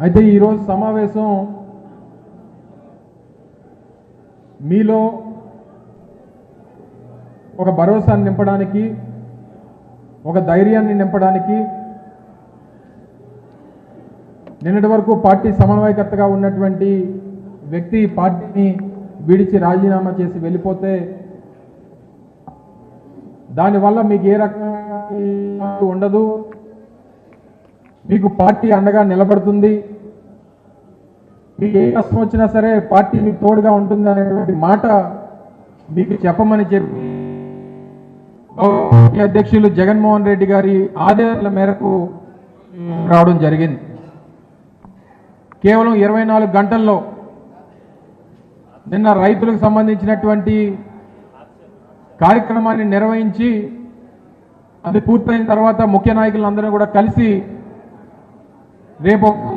అయితే ఈరోజు సమావేశం మీలో ఒక భరోసాను నింపడానికి ఒక ధైర్యాన్ని నింపడానికి నిన్నటి వరకు పార్టీ సమన్వయకర్తగా ఉన్నటువంటి వ్యక్తి పార్టీని విడిచి రాజీనామా చేసి వెళ్ళిపోతే దానివల్ల మీకు ఏ రకంగా ఉండదు. మీకు పార్టీ అండగా నిలబడుతుంది. మీకు ఏ కష్టం వచ్చినా సరే పార్టీ మీకు తోడుగా ఉంటుంది అనేటువంటి మాట మీకు చెప్పమని చెప్పి అధ్యక్షులు జగన్మోహన్ రెడ్డి గారి ఆదేశాల మేరకు రావడం జరిగింది. కేవలం ఇరవై నాలుగు గంటల్లో నిన్న రైతులకు సంబంధించినటువంటి కార్యక్రమాన్ని నిర్వహించి అది పూర్తయిన తర్వాత ముఖ్య నాయకులందరూ కూడా కలిసి 联邦